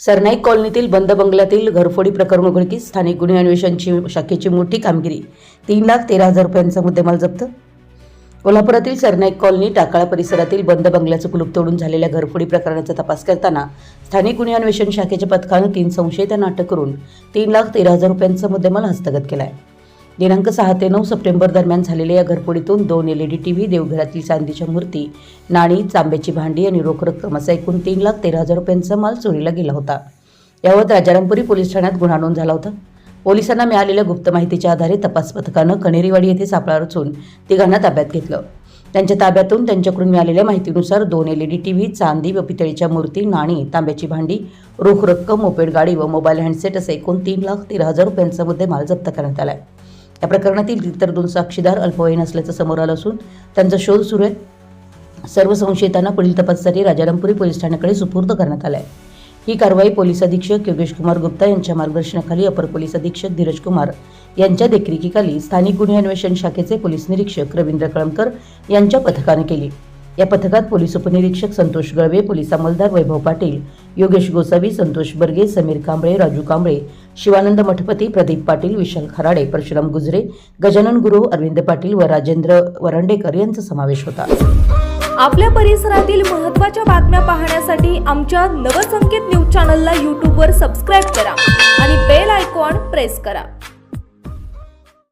सरनाईक कॉलनीतील बंद बंगल्यातील घरफोडी प्रकरण उघडकीस स्थानिक गुन्हे अन्वेषणची शाखेची मोठी कामगिरी. तीन लाख तेरा हजार रुपयांचा मुद्देमाल जप्त. कोल्हापुरातील सरनाईक कॉलनी टाकाळा परिसरातील बंद बंगल्याचं कुलूप तोडून झालेल्या घरफोडी प्रकरणाचा तपास करताना स्थानिक गुन्हे अन्वेषण शाखेच्या पथकानं तीन संशयितांना अटक करून तीन लाख तेरा हजार रुपयांचा मुद्देमाल हस्तगत केला आहे दिनांक सहा ते नऊ सप्टेंबर दरम्यान झालेल्या या घरफोडीतून दोन L E D T V देवघरातील चांदीच्या मूर्ती नाणी तांब्याची भांडी आणि रोख रक्कम असा एकूण तीन लाख तेरा हजार रुपयांचा माल चोरीला गेला होता. यावर राजारामपुरी पोलीस ठाण्यात गुन्हा नोंद झाला होता. पोलिसांना मिळालेल्या गुप्त माहितीच्या आधारे तपास पथकानं कणेरीवाडी येथे सापळा रचून तिघांना ताब्यात घेतलं. त्यांच्या ताब्यातून त्यांच्याकडून मिळालेल्या माहितीनुसार दोन L E D T V चांदी व पितळीच्या मूर्ती नाणी तांब्याची भांडी रोख रक्कम मोपेड गाडी व मोबाईल हँडसेट असे एकूण तीन लाख तेरा हजार रुपयांचा मुद्देमाल जप्त करण्यात आला आहे या प्रकरणातील इतर दोन साक्षीदार अल्पवयीन असल्याचं समोर आलं असून त्यांचा शोध सुरू आहे. सर्व संशयितांना पुढील तपासासाठी राजारामपुरी पोलीस ठाण्याकडे सुपूर्द करण्यात आला आहे ही कारवाई पोलीस अधीक्षक योगेश कुमार गुप्ता यांच्या मार्गदर्शनाखाली अपर पोलीस अधीक्षक धीरज कुमार यांच्या देखरेखीखाली स्थानिक गुन्हे अन्वेषण शाखेचे पोलीस निरीक्षक रवींद्र कळमकर यांच्या पथकाने केली. या पथकात पोलीस उपनिरीक्षक संतोष गळवे पोलीस अंमलदार वैभव पाटील योगेश गोसावी संतोष बर्गे समीर कांबळे राजू कांबळे शिवानंद मठपती प्रदीप पाटील विशाल खराडे परशुराम गुजरे गजानन गुरु अरविंद पाटील व राजेंद्र वरंडेकर यांचा समावेश होता. आपल्या परिसरातील महत्त्वाच्या बातम्या पाहण्यासाठी आमच्या नवसंकेत न्यूज चॅनलला यूट्यूबवर सबस्क्राईब करा आणि बेल आयकॉन प्रेस करा.